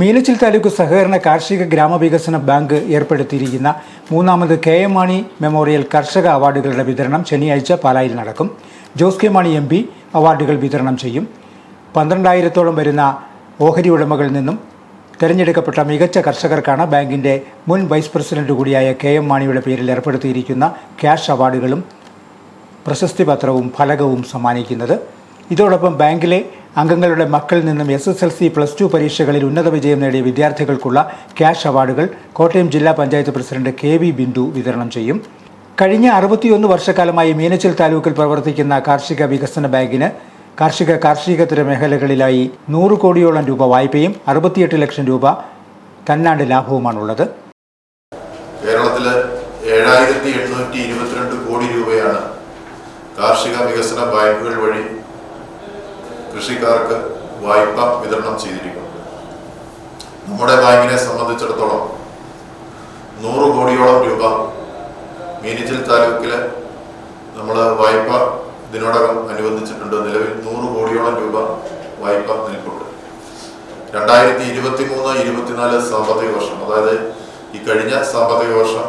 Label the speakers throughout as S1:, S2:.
S1: മീനച്ചിൽ താലൂക്ക് സഹകരണ കാർഷിക ഗ്രാമവികസന ബാങ്ക് ഏർപ്പെടുത്തിയിരിക്കുന്ന മൂന്നാമത് കെ എം മാണി മെമ്മോറിയൽ കർഷക അവാർഡുകളുടെ വിതരണം ശനിയാഴ്ച പാലായിൽ നടക്കും. Jose K Mani M P അവാർഡുകൾ വിതരണം ചെയ്യും. പന്ത്രണ്ടായിരത്തോളം വരുന്ന ഓഹരി ഉടമകളിൽ നിന്നും തിരഞ്ഞെടുക്കപ്പെട്ട മികച്ച കർഷകർക്കാണ് ബാങ്കിന്റെ മുൻ വൈസ് പ്രസിഡന്റ് കൂടിയായ കെ എം മാണിയുടെ പേരിൽ ഏർപ്പെടുത്തിയിരിക്കുന്ന ക്യാഷ് അവാർഡുകളും പ്രശസ്തി പത്രവും ഫലകവും സമ്മാനിക്കുന്നത്. ഇതോടൊപ്പം ബാങ്കിലെ അംഗങ്ങളുടെ മക്കളിൽ നിന്നും S S L C plus two പരീക്ഷകളിൽ ഉന്നത വിജയം നേടിയ വിദ്യാർത്ഥികൾക്കുള്ള ക്യാഷ് അവാർഡുകൾ കോട്ടയം ജില്ലാ panchayat president K V Bindu വിതരണം ചെയ്യും. കഴിഞ്ഞ അറുപത്തിയൊന്ന് വർഷക്കാലമായി മീനച്ചിൽ താലൂക്കിൽ പ്രവർത്തിക്കുന്ന കാർഷിക വികസന ബാങ്കിന് കാർഷിക കാർഷികേതര മേഖലകളിലായി നൂറ് കോടിയോളം രൂപ വായ്പയും അറുപത്തിയെട്ട് ലക്ഷം രൂപ തന്നാണ്ട് ലാഭവുമാണുള്ളത്.
S2: കേരളത്തിൽ ഏഴായിരത്തി എണ്ണൂറ്റി ഇരുപത്തിരണ്ട് കോടി രൂപയാണ് കാർഷിക വികസന ബാങ്കുകൾ വഴി കൃഷിക്കാർക്ക് വായ്പ വിതരണം ചെയ്തിരിക്കുന്നത് നമ്മുടെ ബാങ്കിനെ സംബന്ധിച്ചിടത്തോളം നൂറ് കോടിയോളം രൂപ മീനച്ചിൽ താലൂക്കിൽ നമ്മൾ വായ്പ ഇതിനോടകം അനുവദിച്ചിട്ടുണ്ട് നിലവിൽ നൂറ് കോടിയോളം രൂപ വായ്പ നിൽപ്പുണ്ട് രണ്ടായിരത്തി ഇരുപത്തി മൂന്ന് ഇരുപത്തിനാല് സാമ്പത്തിക വർഷം അതായത് ഈ കഴിഞ്ഞ സാമ്പത്തിക വർഷം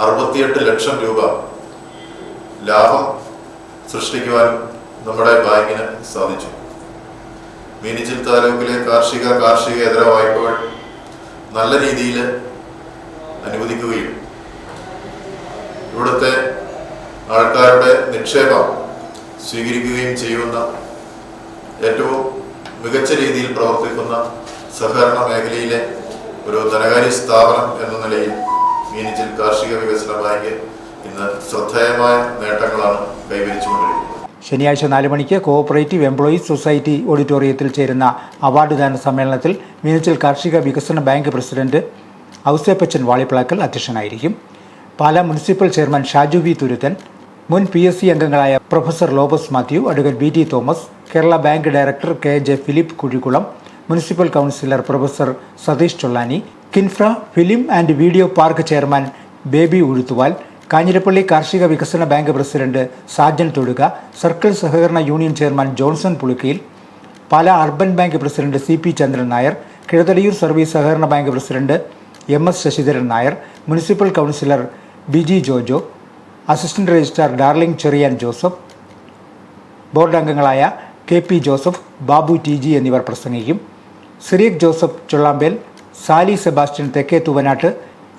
S2: അറുപത്തിയെട്ട് ലക്ഷം രൂപ ലാഭം സൃഷ്ടിക്കുവാനും നമ്മുടെ ബാങ്കിന് സാധിച്ചു. മീനച്ചിൽ താലൂക്കിലെ കാർഷിക കാർഷിക കാർഷികേതര വായ്പകൾ നല്ല രീതിയിൽ അനുവദിക്കുകയും ഇവിടുത്തെ ആൾക്കാരുടെ നിക്ഷേപം സ്വീകരിക്കുകയും ചെയ്യുന്ന ഏറ്റവും മികച്ച രീതിയിൽ പ്രവർത്തിക്കുന്ന സഹകരണ മേഖലയിലെ ഒരു ധനകാര്യ സ്ഥാപനം എന്ന നിലയിൽ മീനച്ചിൽ കാർഷിക വികസന ബാങ്ക് ഇന്ന് ശ്രദ്ധേയമായ നേട്ടങ്ങളാണ് കൈവരിച്ചുകൊണ്ടിരിക്കുന്നത്.
S1: ശനിയാഴ്ച നാല് മണിക്ക് കോഓപ്പറേറ്റീവ് എംപ്ലോയീസ് സൊസൈറ്റി ഓഡിറ്റോറിയത്തിൽ ചേരുന്ന അവാർഡ്ദാന സമ്മേളനത്തിൽ മീനച്ചിൽ കാർഷിക വികസന ബാങ്ക് പ്രസിഡന്റ് ഔസേപ്പച്ചൻ വാളിപ്പിളക്കൽ അധ്യക്ഷനായിരിക്കും. Pala municipal chairman Shaju V Thuruthan മുൻ പി എസ് സി അംഗങ്ങളായ professor Lopus Mathew advocate B T Thomas Kerala bank director K J Philip Kuzhikkulam municipal councillor professor Satish Chollani KINFRA film and video park chairman Baby Uzhuthuval Kanjirappally കാർഷിക വികസന bank president Sajan Thoduka circle സഹകരണ union chairman Johnson Pulikkayil Pala urban bank president C P Chandran Nair Kizhathadiyoor service സഹകരണ bank president M S Sasidharan Nair municipal councillor Biji Jojo assistant registrar Darling Cherian Joseph board അംഗങ്ങളായ K P Joseph Babu T G എന്നിവർ പ്രസംഗിക്കും. Cyriac Joseph Chullampel Sally Sebastian Thekke Thoovanattu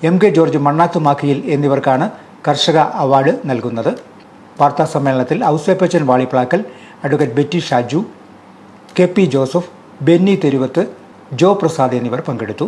S1: M K George Mannathumakkiyil എന്നിവർക്കാണ് കർഷക award നൽകുന്നത്. വാർത്താ സമ്മേളനത്തിൽ Ouseppachan Valiplackal advocate Betty Shaju K P Joseph Benny Theruvathu Jo Prasad എന്നിവർ പങ്കെടുത്തു.